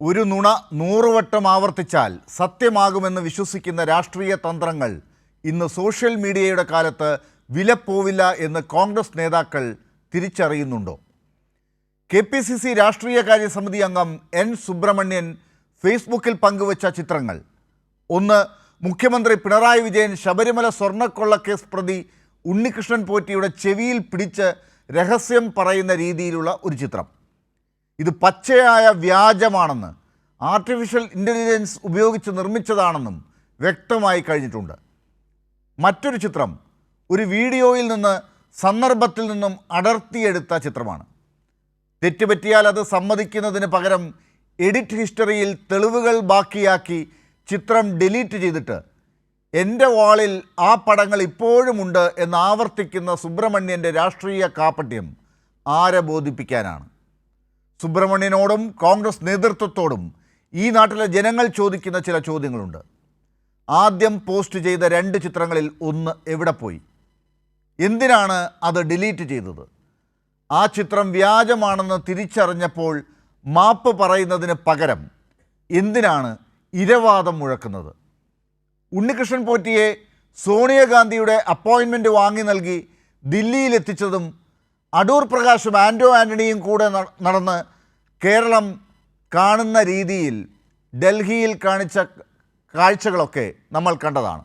ഒരു നുണ നൂറുവട്ടം ആവർത്തിച്ചാൽ സത്യമാകുമെന്ന് വിശ്വസിക്കുന്ന രാഷ്ട്രീയ തന്ത്രങ്ങൾ ഇന്ന് സോഷ്യൽ മീഡിയയുടെ കാലത്ത് വിലപ്പോവില്ല എന്ന് കോൺഗ്രസ് നേതാക്കൾ തിരിച്ചറിയുന്നുണ്ടോ? കെ പി സി സി രാഷ്ട്രീയകാര്യ സമിതി അംഗം എൻ സുബ്രഹ്മണ്യൻ ഫേസ്ബുക്കിൽ പങ്കുവച്ച ചിത്രങ്ങൾ. ഒന്ന് മുഖ്യമന്ത്രി പിണറായി വിജയൻ ശബരിമല സ്വർണക്കൊള്ളക്കേസ് പ്രതി ഉണ്ണികൃഷ്ണൻ പോറ്റിയുടെ ചെവിയിൽ പിടിച്ച് രഹസ്യം പറയുന്ന രീതിയിലുള്ള ഒരു ചിത്രം. ഇത് പച്ചയായ വ്യാജമാണെന്ന് ആർട്ടിഫിഷ്യൽ ഇന്റലിജൻസ് ഉപയോഗിച്ച് നിർമ്മിച്ചതാണെന്നും വ്യക്തമായി കഴിഞ്ഞിട്ടുണ്ട്. മറ്റൊരു ചിത്രം ഒരു വീഡിയോയിൽ നിന്ന് സന്ദർഭത്തിൽ നിന്നും അടർത്തിയെടുത്ത ചിത്രമാണ്. തെറ്റുപറ്റിയാൽ അത് സമ്മതിക്കുന്നതിന് പകരം എഡിറ്റ് ഹിസ്റ്ററിയിൽ തെളിവുകൾ ബാക്കിയാക്കി ചിത്രം ഡിലീറ്റ് ചെയ്തിട്ട് എന്റെ വാളിൽ ആ പടങ്ങൾ ഇപ്പോഴുമുണ്ട് എന്ന് ആവർത്തിക്കുന്ന സുബ്രഹ്മണ്യന്റെ രാഷ്ട്രീയ കാപ്പട്യം ആരെ ബോധിപ്പിക്കാനാണ്? സുബ്രഹ്മണ്യനോടും കോൺഗ്രസ് നേതൃത്വത്തോടും ഈ നാട്ടിലെ ജനങ്ങൾ ചോദിക്കുന്ന ചില ചോദ്യങ്ങളുണ്ട്. ആദ്യം പോസ്റ്റ് ചെയ്ത രണ്ട് ചിത്രങ്ങളിൽ ഒന്ന് എവിടെ പോയി? എന്തിനാണ് അത് ഡിലീറ്റ് ചെയ്തത്? ആ ചിത്രം വ്യാജമാണെന്ന് തിരിച്ചറിഞ്ഞപ്പോൾ മാപ്പ് പറയുന്നതിന് പകരം എന്തിനാണ് ഇരവാദം മുഴക്കുന്നത്? ഉണ്ണികൃഷ്ണൻ പോറ്റിയെ സോണിയാഗാന്ധിയുടെ അപ്പോയിൻമെന്റ് വാങ്ങി നൽകി ദില്ലിയിലെത്തിച്ചതും അടൂർ പ്രകാശും ആന്റോ ആന്റണിയും കൂടെ നടന്ന് കേരളം കാണുന്ന രീതിയിൽ ഡൽഹിയിൽ കാണിച്ച കാഴ്ചകളൊക്കെ നമ്മൾ കണ്ടതാണ്.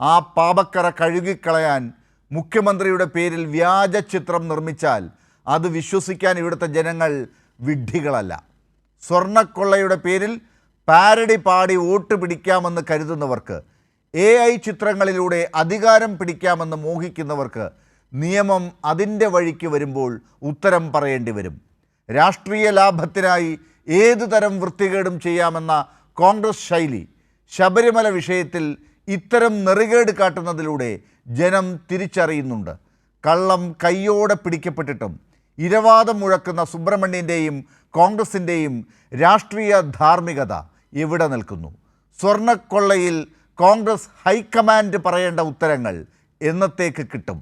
ആ പാപക്കറ കഴുകിക്കളയാൻ മുഖ്യമന്ത്രിയുടെ പേരിൽ വ്യാജ ചിത്രം നിർമ്മിച്ചാൽ അത് വിശ്വസിക്കാൻ ഇവിടുത്തെ ജനങ്ങൾ വിഡ്ഢികളല്ല. സ്വർണക്കൊള്ളയുടെ പേരിൽ പാരഡി പാടി വോട്ട് പിടിക്കാമെന്ന് കരുതുന്നവർക്ക് എ ഐ ചിത്രങ്ങളിലൂടെ അധികാരം പിടിക്കാമെന്ന് മോഹിക്കുന്നവർക്ക് നിയമം അതിന്റെ വഴിക്ക് വരുമ്പോൾ ഉത്തരം പറയേണ്ടി വരും. രാഷ്ട്രീയ ലാഭത്തിനായി ഏതു തരം വൃത്തികേടും ചെയ്യാമെന്ന കോൺഗ്രസ് ശൈലി ശബരിമല വിഷയത്തിൽ ഇത്തരം നെറികേട് കാട്ടുന്നതിലൂടെ ജനം തിരിച്ചറിയുന്നുണ്ട്. കള്ളം കയ്യോടെ പിടിക്കപ്പെട്ടിട്ടും ഇരവാദം മുഴക്കുന്ന സുബ്രഹ്മണ്യന്റെയും കോൺഗ്രസിന്റെയും രാഷ്ട്രീയ ധാർമ്മികത എവിടെ നിൽക്കുന്നു? സ്വർണക്കൊള്ളയിൽ കോൺഗ്രസ് ഹൈക്കമാൻഡ് പറയേണ്ട ഉത്തരങ്ങൾ എന്നത്തേക്ക് കിട്ടും?